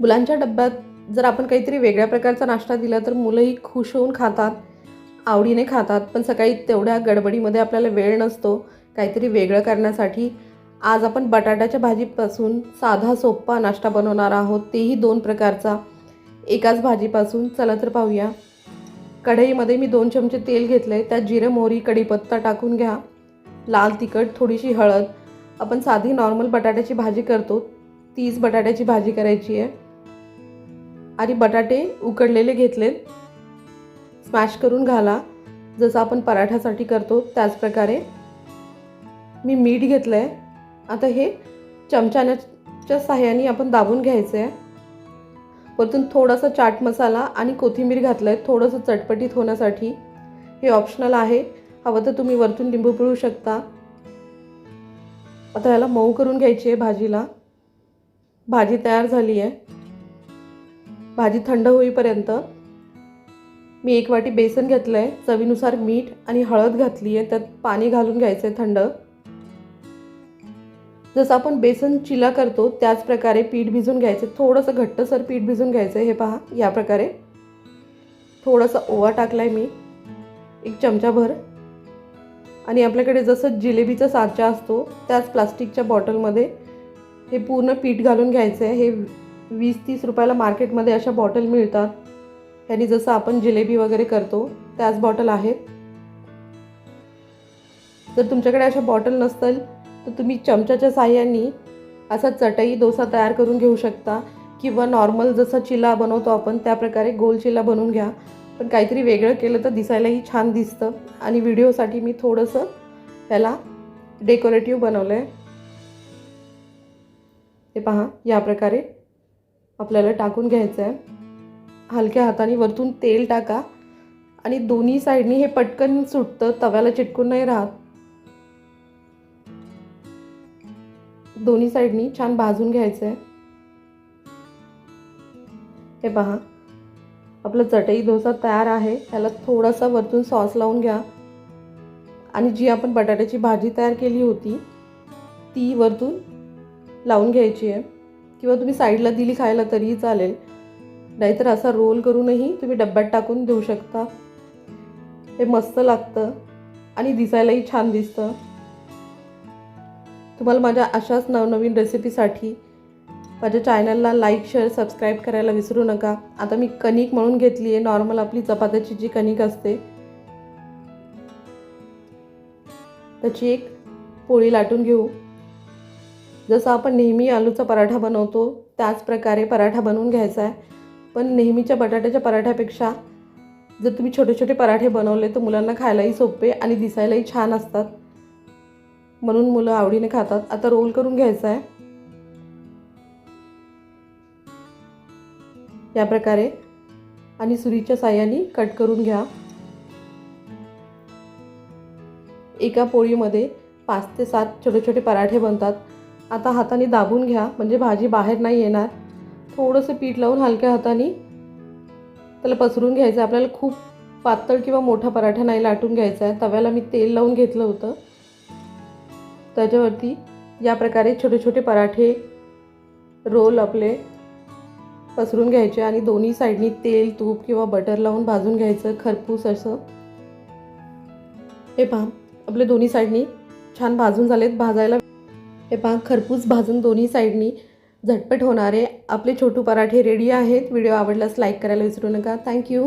मुलांच्या डब्यात जर आपण काहीतरी वेगळ्या प्रकारचा नाश्ता दिला तर मुलंही खुश होऊन खातात आवडीने खातात. पण सकाळी तेवढ्या गडबडीमध्ये आपल्याला वेळ नसतो काहीतरी वेगळं करण्यासाठी. आज आपण बटाट्याच्या भाजीपासून साधा सोप्पा नाश्ता बनवणार आहोत. तेही दोन प्रकारचा. एकाच भाजीपासून चला तर पाहूया. कढईमध्ये मी दोन चमचे तेल घेतलं आहे त्यात जिरं मोहरी कढीपत्ता टाकून घ्या. लाल तिखट थोडीशी हळद. आपण साधी नॉर्मल बटाट्याची भाजी करतो. तीच बटाट्याची भाजी करायची आहे. आणि बटाटे उकडलेले घेतलेत. स्मॅश करून घाला. जसं आपण पराठ्यासाठी करतो त्याच प्रकारे. मी मीठ घेतलं आहे आता हे चमच्याच्या साह्याने आपण दाबून घ्यायचं आहे वरतून थोडासा चाट मसाला आणि कोथिंबीर घातलं आहे थोडंसं चटपटीत होण्यासाठी. हे ऑप्शनल आहे. हवं तर तुम्ही वरतून लिंबू पिळू शकता. आता ह्याला मऊ करून घ्यायची आहे भाजीला. भाजी तयार झाली आहे. भाजी थंड होईपर्यंत मी एक वाटी बेसन घेतलं आहे चवीनुसार मीठ आणि हळद घातली आहे त्यात पाणी घालून घ्यायचं आहे थंड. जसं आपण बेसन चिला करतो त्याच प्रकारे पीठ भिजून घ्यायचं. थोडंसं घट्टसर पीठ भिजून घ्यायचं हे पहा या प्रकारे. थोडासा ओवा टाकला आहे मी एक चमचाभर. आणि आपल्याकडे जसं जिलेबीचा साचा असतो त्याच प्लास्टिकच्या बॉटलमध्ये हे पूर्ण पीठ घालून घ्यायचं आहे हे वीस तीस रुपयाला मार्केटमध्ये अशा बॉटल मिळतात. ह्यानी जसं आपण जिलेबी वगैरे करतो त्याच बॉटल आहेत. जर तुमच्याकडे अशा बॉटल नसतील तर तुम्ही चमच्याच्या साह्याने असा चटई डोसा तयार करून घेऊ शकता किंवा नॉर्मल जसं चिला बनवतो आपण त्याप्रकारे गोल चिला बनवून घ्या. पण काहीतरी वेगळं केलं तर दिसायलाही छान दिसतं. आणि व्हिडिओसाठी मी थोडंसं त्याला डेकोरेटिव्ह बनवलं आहे ते पहा या प्रकारे आपल्याला टाकून घ्यायचं आहे हलक्या हाताने वरतून तेल टाका आणि दोन्ही साईडनी हे पटकन सुटतं तव्याला चिटकून नाही राहत. दोन्ही साईडनी छान भाजून घ्यायचं आहे हे पहा आपलं चटई डोसा तयार आहे त्याला थोडासा वरतून सॉस लावून घ्या. आणि जी आपण बटाट्याची भाजी तयार केली होती ती वरतून लावून घ्यायची आहे. किंवा तुम्ही साईडला दिली खायला तरीही चालेल. नाहीतर असा रोल करूनही तुम्ही डब्यात टाकून देऊ शकता. हे मस्त लागतं आणि दिसायलाही छान दिसतं. तुम्हाला माझ्या अशाच नवनवीन रेसिपीसाठी माझ्या चॅनलला लाईक शेअर सबस्क्राईब करायला विसरू नका. आता मी कणिक म्हणून घेतली आहे. नॉर्मल आपली चपात्याची जी कणिक असते. त्याची एक पोळी लाटून घेऊ. जसं आपण नेहमी आलूचा पराठा बनवतो त्याच प्रकारे पराठा बनवून घ्यायचा आहे. पण नेहमीच्या बटाट्याच्या पराठ्यापेक्षा जर तुम्ही छोटे छोटे पराठे बनवले तर मुलांना खायलाही सोपे आणि दिसायलाही छान असतात. म्हणून मुलं आवडीने खातात. आता रोल करून घ्यायचा आहे. या प्रकारे आणि सुरीच्या साह्याने कट करून घ्या. एका पोळीमध्ये पाच ते सात छोटे छोटे पराठे बनतात. आता हाताने दाबून घ्या म्हणजे भाजी बाहेर नाही येणार. थोडंसं पीठ लावून हलक्या हाताने त्याला पसरून घ्यायचं आपल्याला खूप पातळ किंवा मोठा पराठा नाही लाटून घ्यायचा आहे. तव्याला मी तेल लावून घेतलं होतं. त्याच्यावरती या प्रकारे छोटे छोटे पराठे रोल आपले पसरून घ्यायचे आणि दोन्ही साईडनी तेल तूप किंवा बटर लावून भाजून घ्यायचं खरपूस असं. हे पहा आपले दोन्ही साईडनी छान भाजून झालेत. भाजायला हे पहा खरपूस भाजून दोन्ही साईडनी झटपट होणारे आपले छोटू पराठे रेडी आहेत. व्हिडिओ आवडल्यास लाईक करायला विसरू नका. थँक्यू